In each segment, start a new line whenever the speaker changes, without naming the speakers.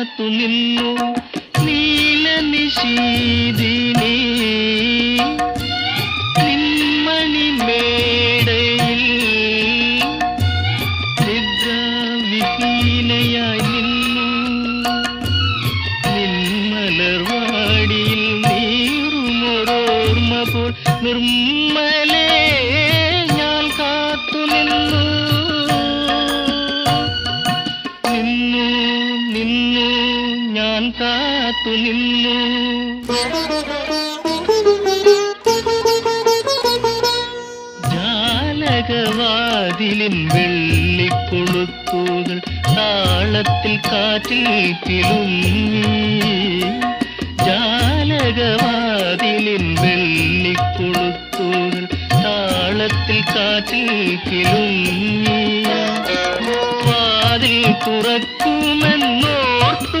കാത്തു നിന്നു നീല നീലനിശീതിനേ നിന്മണി മേടയിൽ നിദ്രാവിഹീനയായി നിന്നു. നിന്മലർവാടിയിൽ നീറുമൊരോർമ്മ പോൽ നിർമ്മലേ ഞാൻ കാത്തു നിന്നു. ജാലകവാതിലിൻ വെള്ളിക്കൊളുത്തുകൾ താളത്തിൽ കാറ്റിൽ കിളുങ്ങി ജാലകവാതിലിൻ വെള്ളിക്കൊളുത്തുകൾ താളത്തിൽ കാറ്റിൽ കിളുങ്ങി വാതിൽ തുറക്കുമെന്നോർത്തു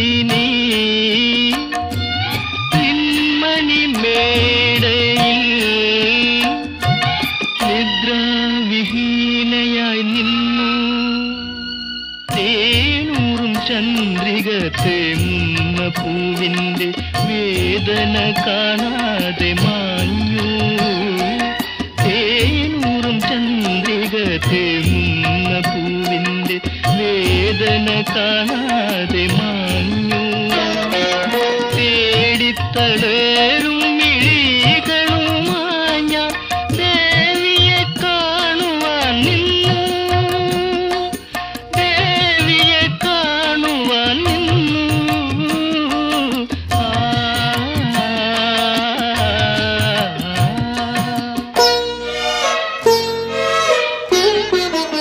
ചന്ദ്രിക തേങ്ങുന്ന പൂവിന്റെ വേദന കാണാതെ മാഞ്ഞു. തേനൂറും ചന്ദ്രിക തേങ്ങുന്ന പൂവിന്റെ വേദന കാണാതെ മാഞ്ഞു. തേടിത്തളരും